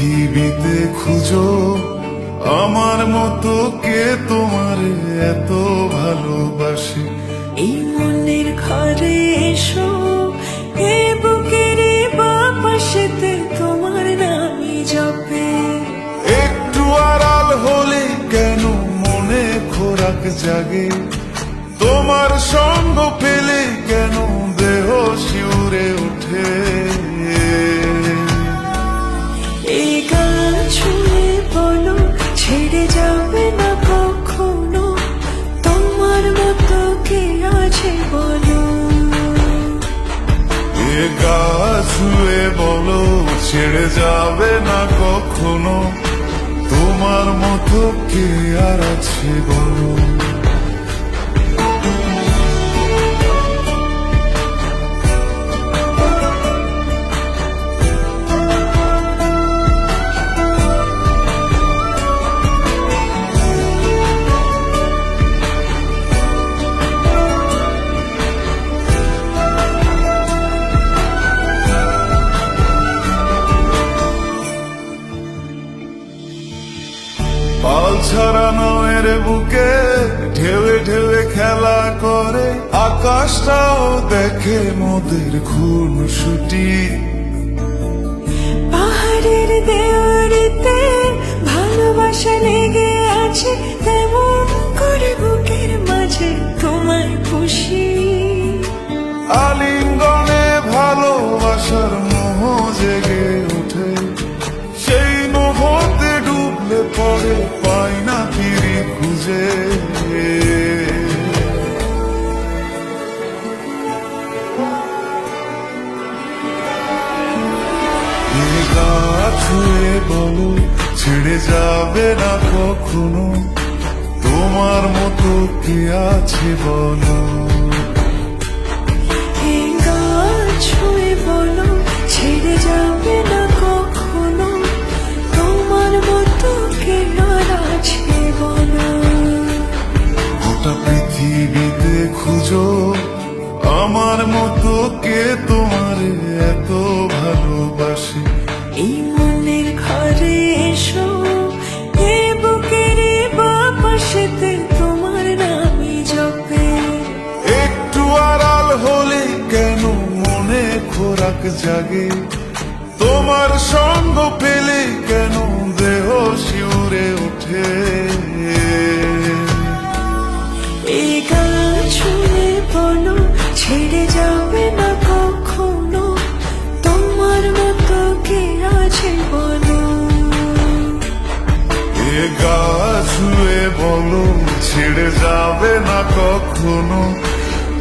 পৃথিবীতে খুঁজো আমার মতো কে তোমার এত ভালোবাসে? এই মনের ঘরে এসো এ বুকের বাপাশেতে তোমার নামই জপে। একটু আড়াল হলে কেন মনে খোরাক জাগে? তোমার সঙ্গ ছেড়ে যাবে না কখনো। তোমার মতো কে আর আছে বলো? পাল ছাড়া নয়ের বুকে ঢেউে ঢেউে খেলা করে। আকাশটাও দেখে মোদের খুন ছুটি। পাহাড়ের দেওয়ারিতে ভালোবাসা লেগে আছে তেমন করে বুকের মাঝে তোমায় খুশি। আলিঙ্গনে ছুঁয়ে বলো ছেড়ে যাবে না কখনো। তোমার মতো কে আছে বলো? ছুঁয়ে বলো ছেড়ে যাবে না কখনো। তোমার মতো কে আর আছে বলো? গোটা পৃথিবীতে খুঁজো আমার মতো কে তোমার খোরাক জাগে। তোমার সঙ্গ পেলে কেন দেহ শিউরে ওঠে? এই গান ছুঁয়ে বলো ছেড়ে যাবে না কখনো। তোমার মতো কে আছে বলো? এ গা ছুঁয়ে বলো ছেড়ে যাবে না কখনো।